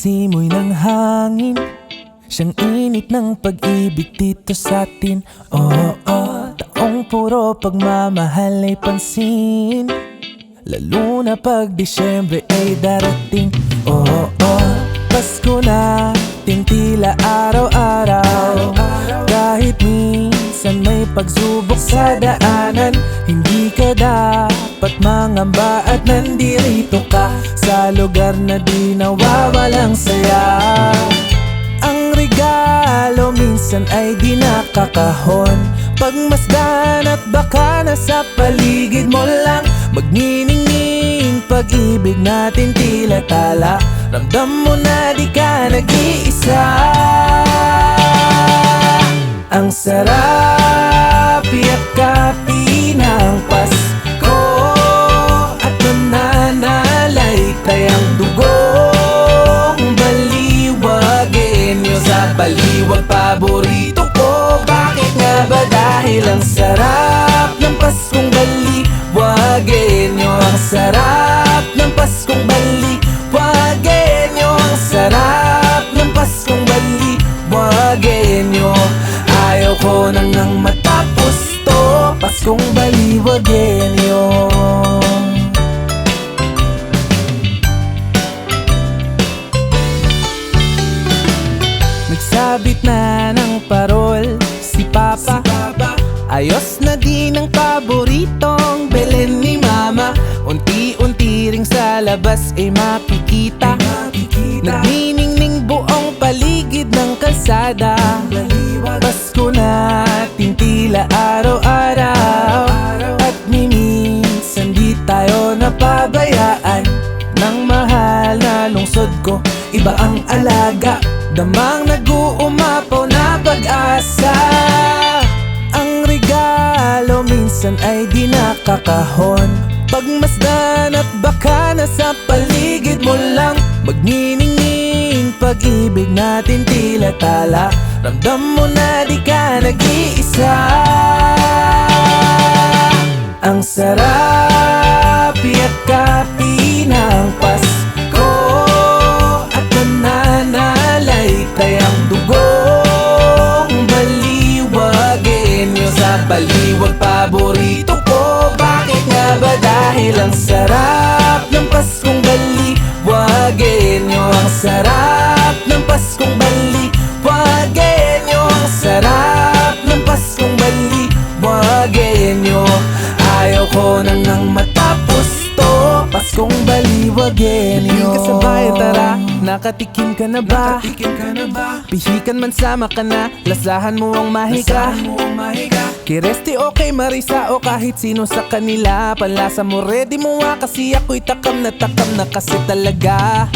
simoy ng hangin. Siyang init ng pag-ibig dito sa atin. Oo, oh, taong puro pagmamahal ay pansin. Lalo na pag Disyembre ay darating. Oo, oh, Pasko na ting tila araw-araw. Kahit minsan may pagsubok sa daanan Hindi dapat mangamba at nandirito ka Sa lugar na di nawawalang saya. Ang regalo minsan ay di nakakahon. Pagmasdan at baka nasa paligid mo lang. Magniningning pag-ibig natin tila tala. Ramdam mo na di ka nag-iisa. Ang sarap yakapin sarap ng Paskong baliwagin nyo Ang sarap ng Paskong baliwagin nyo Ayaw ko nang ang matapos to. Paskong baliwagin nyo Nagsabit na ng parol si Papa, Ayos na din Unti-unti ring sa labas ay makikita Nagniningning buong paligid ng kalsada. Pasko na tintila araw-araw. At minsan di tayo napabayaan. Ng mahal na lungsod ko Iba ang alaga. Damang nag-uumapaw na pag-asa. Ang regalo minsan ay di nakakahon Pagmasdan at baka nasa paligid mo lang Magniningning pag-ibig natin tila tala Ramdam mo na di ka nag-iisa Ang sarap yakapin ng Pasko ang sarap ng Paskong baliwagin nyo Ang sarap ng Paskong baliwagin nyo Ang sarap ng Paskong baliwagin nyo Ayaw ko nang ang matapos to. Paskong baliwagin nyo Hindi ka sa tara Nakatikim ka na ba? Nakatikim ka na ba? Pihikan man sama ka na Lasahan mo ang mahika Lasahan mo ang mahika Kiresti o kay Marisa o kahit sino sa kanila Panlasa mo ready mo nga kasi ako'y takam na takam na kasi talaga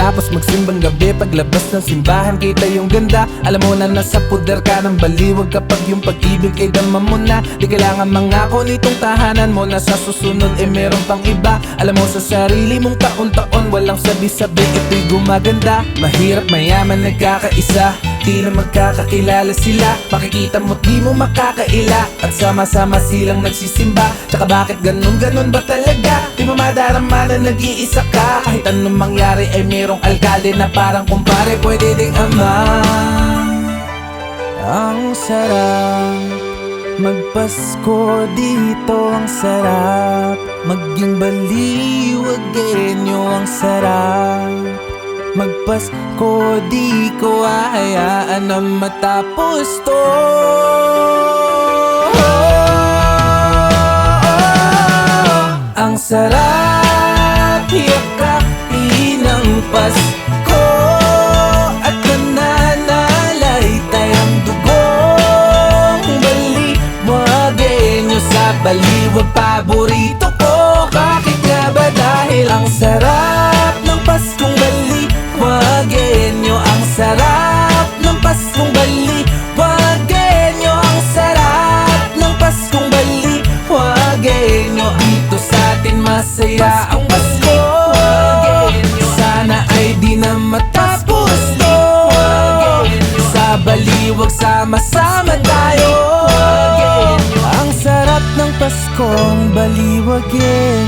Pagtapos magsimbang gabi Paglabas ng simbahan kita yung ganda. Alam mo na nasa puder ka ng baliwag Kapag yung pag-ibig ay dama mo na. Di kailangan mangako nitong tahanan mo Na sa susunod eh meron pang iba. Alam mo sa sarili mong taon-taon Walang sabi-sabi ito'y gumaganda. Mahirap mayaman nagkakaisa Di na magkakakilala sila. Makikita mo't di mo makakaila. At sama-sama silang nagsisimba. Tsaka bakit ganun-ganun ba talaga? Di mo madarama na nag-iisa ka? Kahit anong mangyari ay merong alkalde Na parang kumpare pwede ding ama. Ang sarap. Magpasko dito ang sarap. Maging baliwagin nyo ang sarap Magpasko di ko hayaan na matapos to. Ang sarap yakapin ng Pasko. At nananalay tayong dugong Baliwagin nyo sa baliwag paborito sama-sama tayo. Ang sarap ng Paskong baliwagin